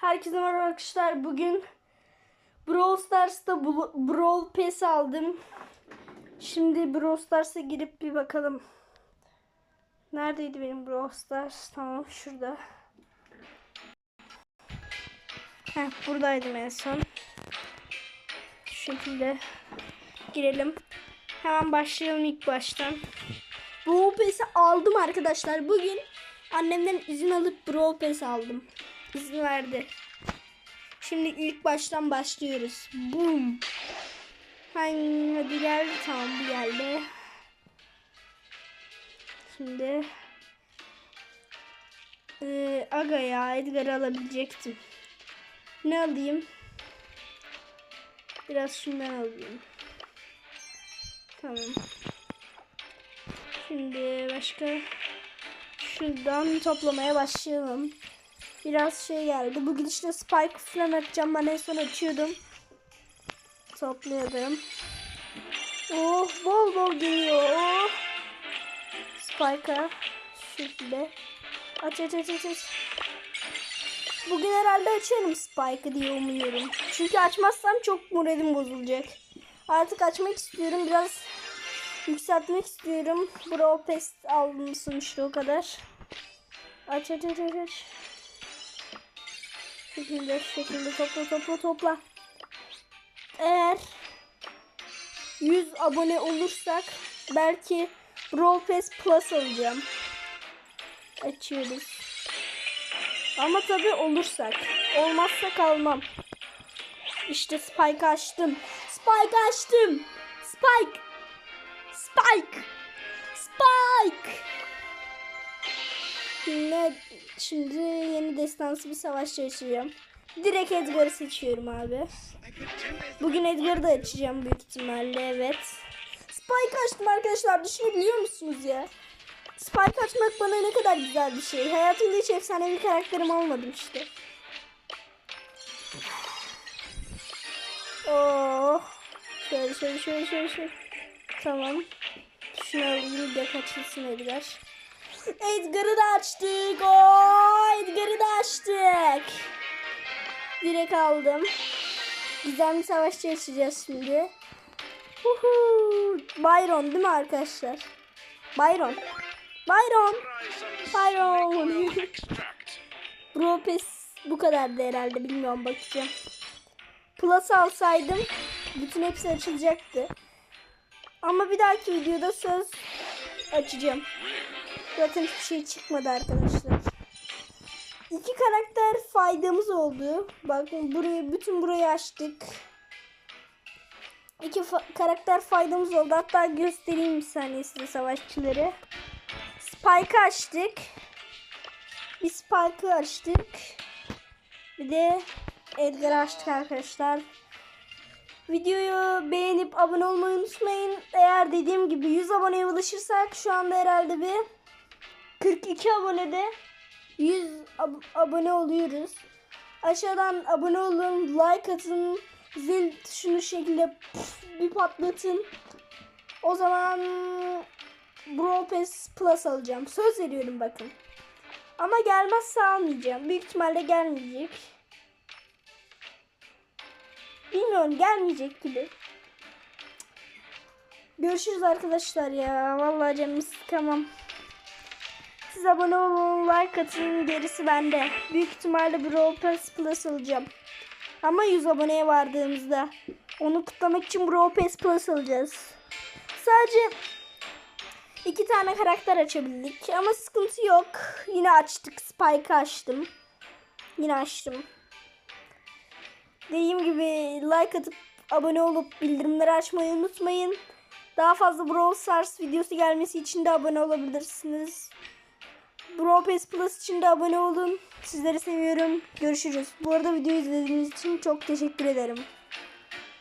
Herkese merhaba arkadaşlar. Bugün Brawl Stars'ta Brawl Pass aldım. Şimdi Brawl Stars'a girip bir bakalım. Neredeydi benim Brawl Stars? Tamam şurada. Heh, buradaydım en son. Şu şekilde girelim. Hemen başlayalım ilk baştan. Brawl Pass'i aldım arkadaşlar. Bugün annemden izin alıp Brawl Pass aldım. İzin verdi. Şimdi ilk baştan başlıyoruz. Boom. Hadi geldi tamam bu geldi. Şimdi ee, Aga ya Edgar'ı alabilecektim. Ne alayım? Biraz şundan alayım. Tamam. Şimdi başka şuradan toplamaya başlayalım. Biraz şey geldi. Bu gidişle spike falan atacağım. Ben en son açıyordum. Toplayalım. Oh bol bol geliyor. Oh. Spike'a şekilde. Aç aç aç aç. Bugün herhalde açarım Spike'ı diye umuyorum. Çünkü açmazsam çok moralim bozulacak. Artık açmak istiyorum. Biraz yükseltmek istiyorum. Brawl Pass aldım sonuçta o kadar. Aç aç aç aç. Şekilde şekilde topla topla topla. Eğer 100 abone olursak belki Brawl Plus alacağım. Açıyoruz. Ama tabi olursak. Olmazsa kalmam. İşte Spike açtım. Spike açtım. Spike. Spike. Spike. Ne? Şimdi yeni destansı bir savaş açacağım. Direkt Edgar'ı seçiyorum abi. Bugün Edgar'ı da açacağım büyük ihtimalle evet. Spike açtım arkadaşlar düşünebiliyor musunuz ya? Spike açmak bana ne kadar güzel bir şey. Hayatımda hiç efsanevi karakterim olmadım işte. Oh. Şöyle şöyle şöyle şöyle şöyle. Tamam. Şunu alayım da kaçılsın Edgar. Edgar'ı da açtık. Oo, Edgar'ı da açtık. Direkt aldım. Güzel bir savaşçı açacağız şimdi. Huhu. Byron değil mi arkadaşlar? Byron. Byron. Byron. Bro Pass bu kadardı herhalde bilmiyorum bakacağım. Plus alsaydım bütün hepsi açılacaktı. Ama bir dahaki videoda söz açacağım. Zaten hiçbir şey çıkmadı arkadaşlar. İki karakter faydamız oldu. Bakın burayı bütün burayı açtık. İki fa- karakter faydamız oldu. Hatta göstereyim bir saniye size savaşçıları. Spike açtık. Bir Spike'ı açtık. Bir de Edgar açtık arkadaşlar. Videoyu beğenip abone olmayı unutmayın. Eğer dediğim gibi 100 aboneye ulaşırsak şu anda herhalde bir 42 abonede 100 ab- abone oluyoruz. Aşağıdan abone olun, like atın, zil tuşunu şekilde puf bir patlatın. O zaman Brawl Pass Plus alacağım. Söz veriyorum bakın. Ama gelmezse almayacağım. Büyük ihtimalle gelmeyecek. Bilmiyorum gelmeyecek gibi. Görüşürüz arkadaşlar ya. Vallahi canımı sıkamam. Siz abone olun, like atın, gerisi bende. Büyük ihtimalle Brawl Pass Plus alacağım. Ama 100 aboneye vardığımızda onu kutlamak için Brawl Pass Plus alacağız. Sadece iki tane karakter açabildik ama sıkıntı yok. Yine açtık. Spike açtım. Yine açtım. Dediğim gibi like atıp abone olup bildirimleri açmayı unutmayın. Daha fazla Brawl Stars videosu gelmesi için de abone olabilirsiniz. Brawl Plus için de abone olun. Sizleri seviyorum. Görüşürüz. Bu arada videoyu izlediğiniz için çok teşekkür ederim.